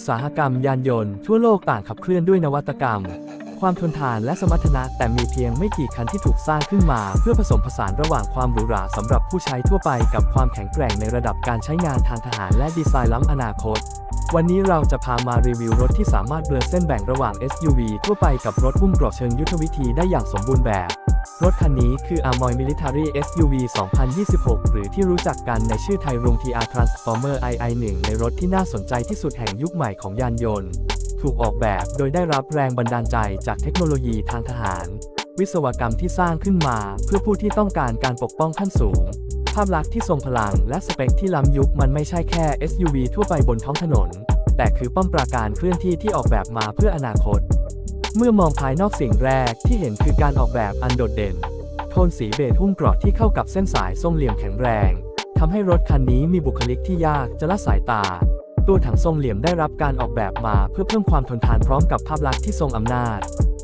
ตสาหกรรมยานยนต์ทั่วโลกต่างขับเคลื่อนด้วยนวัตกรรม ความทนทานและสมรรถนะแต่มีเพียงไม่กี่คันที่ถูกสร้างขึ้นมา เพื่อผสมผสานระหว่างความหรูหราสำหรับผู้ใช้ทั่วไปกับความแข็งแกร่งในระดับการใช้งานทางทหารและดีไซน์ล้ำอนาคต วันนี้เราจะพามารีวิวรถที่สามารถเบลอเส้นแบ่งระหว่าง SUV ทั่วไปกับรถหุ้มเกราะเชิงยุทธวิธีได้อย่างสมบูรณ์แบบ รถคันนี้คือ Amoy Military SUV 2026 หรือที่รู้จักกันในชื่อไทยรุง TR Transformer II1 ในรถที่น่าสนใจที่สุดแห่งยุคใหม่ของยานยนต์ ถูกออกแบบโดยได้รับแรงบันดาลใจจากเทคโนโลยีทางทหาร วิศวกรรมที่สร้างขึ้นมาเพื่อผู้ที่ต้องการการปกป้องขั้นสูง ภาพลักษณ์ที่ทรงพลังและสเปคที่ล้ำยุคมันไม่ใช่แค่ SUV ทั่วไปบนท้องถนน แต่คือป้อมปราการเคลื่อนที่ที่ออกแบบมาเพื่ออนาคต เมื่อมองภายนอกสิ่งแรกที่เห็นคือการออกแบบอันโดดเด่น โทนสีเบจหุ้มกราะที่เข้ากับเส้นสายทรงเหลี่ยมแข็งแรงทำให้รถคันนี้มีบุคลิกที่ยากจะละสายตา ตัวถังทรงเหลี่ยมได้รับการออกแบบมาเพื่อเพิ่มความทนทานพร้อมกับภาพลักษณ์ที่ทรงอำนาจ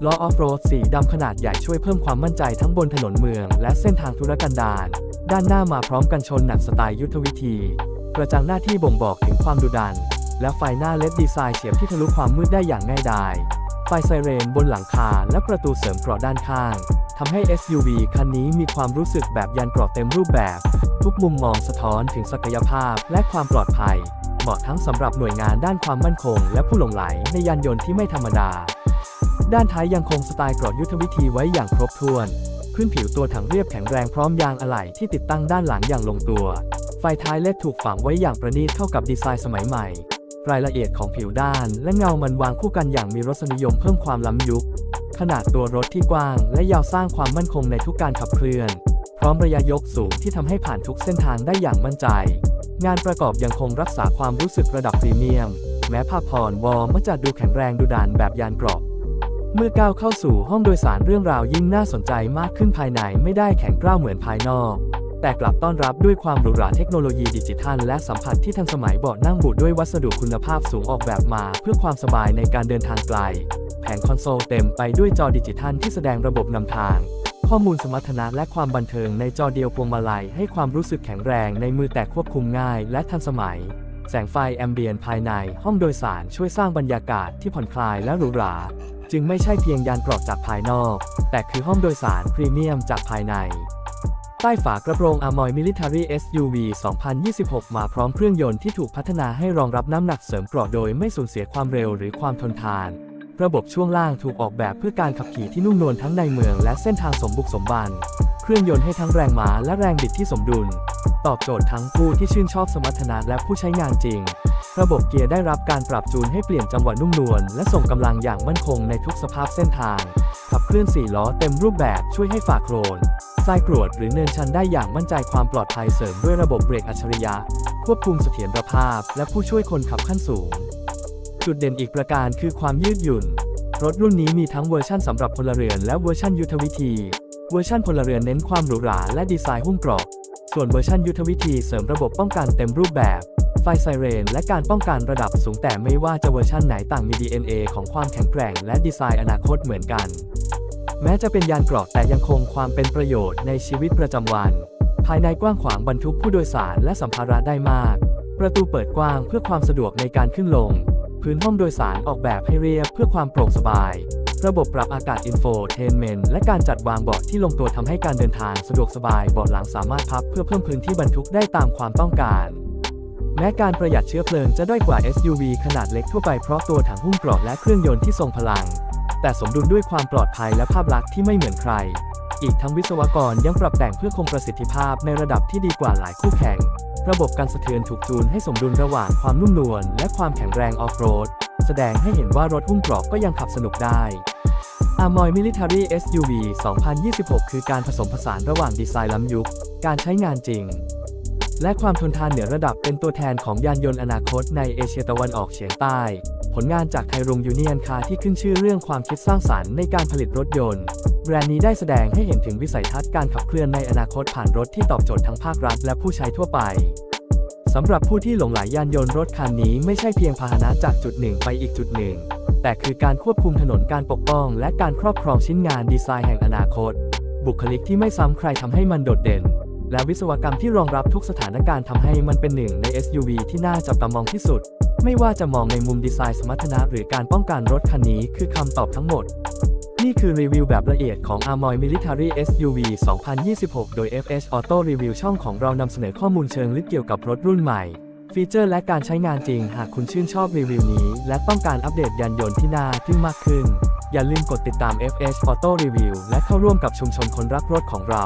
ล้อออฟโรดสีดำขนาดใหญ่ช่วยเพิ่มความมั่นใจทั้งบนถนนเมือง และเส้นทางธุรกันดาร ด้านหน้ามาพร้อมกันชนหนักสไตล์ยุทธวิธี กระจังหน้าที่บ่งบอกถึงความดุดัน และไฟหน้าเล็ดดีไซน์เฉียบที่ทะลุความมืดได้อย่างง่ายดาย ไฟไซเรนบนหลังคาและประตูเสริมเกราะด้านข้างทำให้ SUV คันนี้มีความรู้สึกแบบยานเกราะเต็มรูปแบบ ทุกมุมมองสะท้อนถึงศักยภาพและความปลอดภัย เหมาะทั้งสำหรับหน่วยงานด้านความมั่นคง และผู้หลงไหลในยานยนต์ที่ไม่ธรรมดา ด้านท้ายยังคงสไตล์เกราะยุทธวิธีไว้อย่างครบถ้วน พื้นผิวตัวถังเรียบแข็งแรงพร้อมยางอะไหล่ที่ติดตั้งด้านหลังอย่างลงตัว ไฟท้ายเล็ดถูกฝังไว้อย่างประณีตเข้ากับดีไซน์สมัยใหม่ รายละเอียดของผิวด้านและเงามันวางคู่กันอย่างมีรสนิยมเพิ่มความล้ำยุค ขนาดตัวรถที่กว้างและยาวสร้างความมั่นคงในทุกการขับเคลื่อน พร้อมระยะยกสูงที่ทำให้ผ่านทุกเส้นทางได้อย่างมั่นใจ งานประกอบยังคงรักษาความรู้สึกระดับพรีเมียม แม้ภาพพรวอลมักจะดูแข็งแรงดูดานแบบยานเกราะเมื่อก้าวเข้าสู่ห้องโดยสารเรื่องราวยิ่งน่าสนใจมากขึ้นภายในไม่ได้แข็งกร้าวเหมือนภายนอก แต่กลับต้อนรับด้วยความหรูหราเทคโนโลยีดิจิทัล และสัมผัสที่ทันสมัยเบาะนั่งบุด้วยวัสดุคุณภาพสูงออกแบบมา เพื่อความสบายในการเดินทางไกล แผงคอนโซลเต็มไปด้วยจอดิจิทัลที่แสดงระบบนำทาง ข้อมูลสมรรถนะและความบันเทิงในจอเดียวพวงมาลัยให้ความรู้สึกแข็งแรงในมือแต่ควบคุมง่ายและทันสมัย แสงไฟแอมเบียนภายในห้องโดยสารช่วยสร้างบรรยากาศที่ผ่อนคลายและหรูหราจึงไม่ใช่เพียงยานเกราะจากภายนอก แต่คือห้องโดยสารพรีเมียมจากภายใน ใต้ฝากระโปรง Amoy Military SUV 2026 มาพร้อมเครื่องยนต์ที่ถูกพัฒนาให้รองรับน้ำหนักเสริมเกราะโดยไม่สูญเสียความเร็วหรือความทนทาน ระบบช่วงล่างถูกออกแบบเพื่อการขับขี่ที่นุ่มนวลทั้งในเมืองและเส้นทางสมบุกสมบัน เครื่องยนต์ให้ทั้งแรงม้าและแรงบิดที่สมดุล ตอบโจทย์ทั้งผู้ที่ชื่นชอบสมรรถนะและผู้ใช้งานจริง ระบบเกียร์ได้รับการปรับจูนให้เปลี่ยนจังหวะนุ่มนวลและส่งกำลังอย่างมั่นคงในทุกสภาพเส้นทาง ขับเคลื่อน4ล้อเต็มรูปแบบช่วยให้ฝ่าโครนทรายกรวดหรือเนินชันได้อย่างมั่นใจความปลอดภัยเสริมด้วยระบบเบรกอัจฉริยะ ควบคุมเสถียรภาพ และผู้ช่วยคนขับขั้นสูง จุดเด่นอีกประการคือความยืดหยุ่น รถรุ่นนี้มีทั้งเวอร์ชั่นสำหรับพลเรือนและเวอร์ชั่นยุทธวิธี เวอร์ชันพลเรือนเน้นความหรูหราและดีไซน์หุ้มเกราะ ส่วนเวอร์ชันยุทธวิธีเสริมระบบป้องกันเต็มรูปแบบ ไฟไซเรน และการป้องกันระดับสูงแต่ไม่ว่าจะเวอร์ชันไหนต่างมี DNA ของความแข็งแกร่ง และดีไซน์อนาคตเหมือนกัน แม้จะเป็นยานเกราะแต่ยังคงความเป็นประโยชน์ในชีวิตประจำวัน ภายในกว้างขวางบรรทุกผู้โดยสารและสัมภาระได้มาก ประตูเปิดกว้างเพื่อความสะดวกในการขึ้นลง พื้นห้องโดยสารออกแบบให้เรียบเพื่อความโปร่งสบาย ระบบปรับอากาศอินโฟเทนเมนต์และการจัดวางเบาะที่ลงตัวทำให้การเดินทางสะดวกสบายเบาะหลังสามารถพับเพื่อเพิ่มพื้นที่บรรทุกได้ตามความต้องการ แม้การประหยัดเชื้อเพลิงจะด้อยกว่า SUV ขนาดเล็กทั่วไปเพราะตัวถังหุ้มเกราะและเครื่องยนต์ที่ทรงพลัง แต่สมดุลด้วยความปลอดภัยและภาพลักษณ์ที่ไม่เหมือนใคร อีกทั้งวิศวกรยังปรับแต่งเพื่อคงประสิทธิภาพในระดับที่ดีกว่าหลายคู่แข่ง ระบบการสะเทือนถูกจูนให้สมดุลระหว่างความนุ่มนวลและความแข็งแรงออฟโรด แสดงให้เห็นว่ารถหุ้มเกราะก็ยังขับสนุกได้ Amoy Military SUV 2026 คือการผสมผสานระหว่างดีไซน์ล้ำยุค การใช้งานจริง และความทนทานเหนือระดับเป็นตัวแทนของยานยนต์อนาคตในเอเชียตะวันออกเฉียงใต้ ผลงานจากไทรุงยูเนียนคาที่ขึ้นชื่อเรื่องความคิดสร้างสรรค์ในการผลิตรถยนต์ แบรนด์นี้ได้แสดงให้เห็นถึงวิสัยทัศน์การขับเคลื่อนในอนาคตผ่านรถที่ตอบโจทย์ทั้งภาครัฐและผู้ใช้ทั่วไปสำหรับผู้ที่หลงไหลยานยนต์รถคันนี้ไม่ใช่เพียงพาหนะจากจุดหนึ่งไปอีกจุดหนึ่ง แต่คือการควบคุมถนนการปกป้อง และการครอบครองชิ้นงานดีไซน์แห่งอนาคต บุคลิกที่ไม่ซ้ำใครทำให้มันโดดเด่น และวิศวกรรมที่รองรับทุกสถานการณ์ทำให้มันเป็นหนึ่งใน SUV ที่น่าจับตามองที่สุด ไม่ว่าจะมองในมุมดีไซน์สมรรถนะหรือการป้องกันรถคันนี้คือคำตอบทั้งหมด นี่คือรีวิวแบบละเอียดของ Amoy Military SUV 2026 โดย FH Auto Review ช่องของเรานำเสนอข้อมูลเชิงลึกเกี่ยวกับรถรุ่นใหม่ฟีเจอร์และการใช้งานจริง หากคุณชื่นชอบรีวิวนี้ และต้องการอัปเดตยานยนต์ที่น่าทึ่งมากขึ้น อย่าลืมกดติดตาม FH Auto Review และเข้าร่วมกับชุมชนคนรักรถของเรา